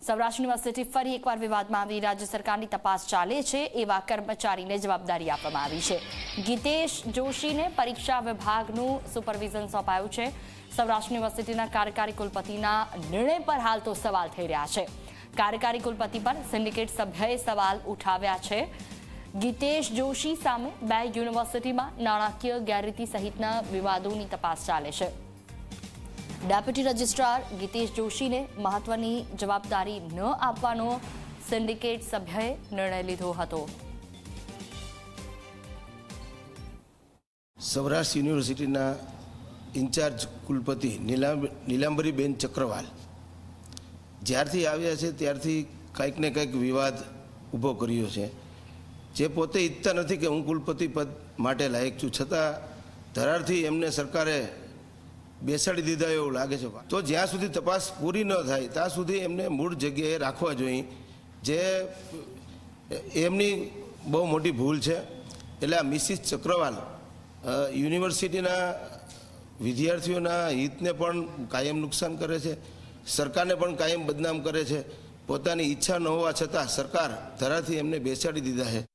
Saurashtra university ફરી એકવાર વિવાદમાં આવી. રાજ્ય સરકારની તપાસ ચાલે છે એવા કર્મચારીને જવાબદારી આપવામાં આવી છે. ગીતેશ જોશીને પરીક્ષા વિભાગનું સુપરવિઝન સોંપાયું છે. સૌરાષ્ટ્ર યુનિવર્સિટીના કાર્યકારી કુલપતિના નિર્ણય પર હાલ તો સવાલ થઈ રહ્યા છે. કાર્યકારી કુલપતિ પર સિન્ડિકેટ સભ્યએ સવાલ ઉઠાવ્યા છે. ગીતેશ જોશી સામે બે યુનિવર્સિટીમાં નાણાકીય ગેરરીતિ સહિતના વિવાદોની તપાસ ચાલે છે. ડેપ્યુટી રજિસ્ટ્રાર ગીતેશ જોશીને મહત્વની જવાબદારી ન આપવાનો સિન્ડિકેટ સભ્યએ નિર્ણય લીધો હતો. સૌરાષ્ટ્ર યુનિવર્સિટીના ઇન્ચાર્જ કુલપતિ નીલાંબરીબેન ચક્રવાલ જ્યારથી આવ્યા છે ત્યારથી કંઈક ને કંઈક વિવાદ ઊભો કર્યો છે. જે પોતે ઈચ્છતા નથી કે હું કુલપતિ પદ માટે લાયક છું. છતાં ધરારથી એમને સરકારે બેસાડી દીધા એવું લાગે છે. તો જ્યાં સુધી તપાસ પૂરી ન થાય, ત્યાં સુધી એમને મૂળ જગ્યાએ રાખવા જોઈએ. જે એમની બહુ મોટી ભૂલ છે. એટલે આ મિસિસ ચક્રવાલ યુનિવર્સિટીના વિદ્યાર્થીઓના હિતને પણ કાયમ નુકસાન કરે છે. સરકારને પણ કાયમ બદનામ કરે છે. પોતાની ઈચ્છા ન હોવા છતાં સરકાર ધરાથી એમને બેસાડી દીધા છે.